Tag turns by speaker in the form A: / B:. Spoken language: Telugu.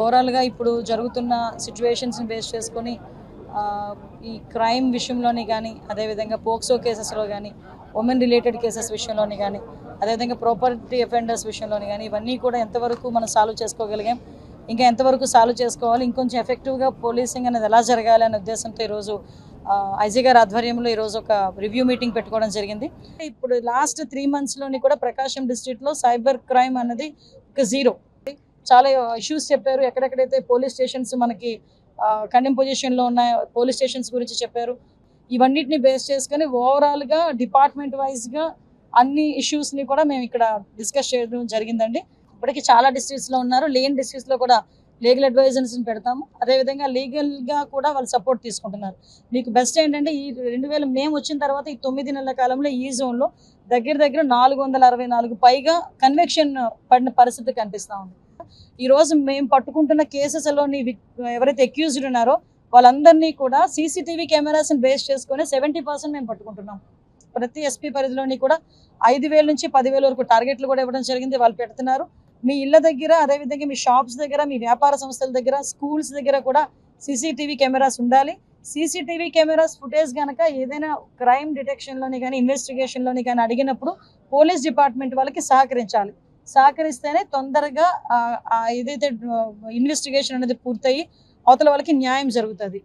A: ఓవరాల్గా ఇప్పుడు జరుగుతున్న సిచ్యువేషన్స్ని బేస్ చేసుకొని ఈ క్రైమ్ విషయంలోని కానీ అదేవిధంగా పోక్సో కేసెస్లో కానీ ఉమెన్ రిలేటెడ్ కేసెస్ విషయంలోని కానీ అదేవిధంగా ప్రాపర్టీ అఫెండర్స్ విషయంలోని కానీ ఇవన్నీ కూడా ఎంతవరకు మనం సాల్వ్ చేసుకోగలిగాం ఇంకా ఎంతవరకు సాల్వ్ చేసుకోవాలి ఇంకొంచెం ఎఫెక్టివ్గా పోలీసింగ్ అనేది ఎలా జరగాలి అనే ఉద్దేశంతో ఈరోజు ఐజీ గారి ఆధ్వర్యంలో ఈరోజు ఒక రివ్యూ మీటింగ్ పెట్టుకోవడం జరిగింది. ఇప్పుడు లాస్ట్ త్రీ మంత్స్లోని కూడా ప్రకాశం డిస్ట్రిక్ట్లో సైబర్ క్రైమ్ అనేది ఒక జీరో. చాలా ఇష్యూస్ చెప్పారు. ఎక్కడెక్కడైతే పోలీస్ స్టేషన్స్ మనకి కండెమ్ పొజిషన్లో ఉన్నాయి పోలీస్ స్టేషన్స్ గురించి చెప్పారు. ఇవన్నిటిని బేస్ చేసుకొని ఓవరాల్గా డిపార్ట్మెంట్ వైజ్గా అన్ని ఇష్యూస్ని కూడా మేము ఇక్కడ డిస్కస్ చేయడం జరిగిందండి. ఇప్పటికి చాలా డిస్ట్రిక్ట్స్లో ఉన్నారు. లేని డిస్ట్రిక్ట్స్లో కూడా లీగల్ అడ్వైజర్స్ని పెడతాము. అదేవిధంగా లీగల్గా కూడా వాళ్ళు సపోర్ట్ తీసుకుంటున్నారు. మీకు బెస్ట్ ఏంటంటే ఈ రెండు వేల మేము వచ్చిన తర్వాత ఈ తొమ్మిది నెలల కాలంలో ఈ జోన్లో దగ్గర దగ్గర నాలుగు వందల అరవై నాలుగు పైగా కన్వెక్షన్ పడిన పరిస్థితి కనిపిస్తూ ఉంది. ఈరోజు మేము పట్టుకుంటున్న కేసెస్లోని ఎవరైతే అక్యూజ్డ్ ఉన్నారో వాళ్ళందరినీ కూడా సీసీటీవీ కెమెరాస్ని బేస్ చేసుకొని సెవెంటీ పర్సెంట్ మేము పట్టుకుంటున్నాం. ప్రతి ఎస్పీ పరిధిలోని కూడా ఐదు వేల నుంచి పదివేల వరకు టార్గెట్లు కూడా ఇవ్వడం జరిగింది వాళ్ళు పెడుతున్నారు. మీ ఇళ్ళ దగ్గర అదేవిధంగా మీ షాప్స్ దగ్గర మీ వ్యాపార సంస్థల దగ్గర స్కూల్స్ దగ్గర కూడా సీసీటీవీ కెమెరాస్ ఉండాలి. సీసీటీవీ కెమెరాస్ ఫుటేజ్ కనుక ఏదైనా క్రైమ్ డిటెక్షన్లోని కానీ ఇన్వెస్టిగేషన్లోని కానీ అడిగినప్పుడు పోలీస్ డిపార్ట్మెంట్ వాళ్ళకి సహకరించాలి. సహకరిస్తేనే తొందరగా ఆ- ఏదైతే ఇన్వెస్టిగేషన్ అనేది పూర్తయి అవతల వాళ్ళకి న్యాయం జరుగుతుంది.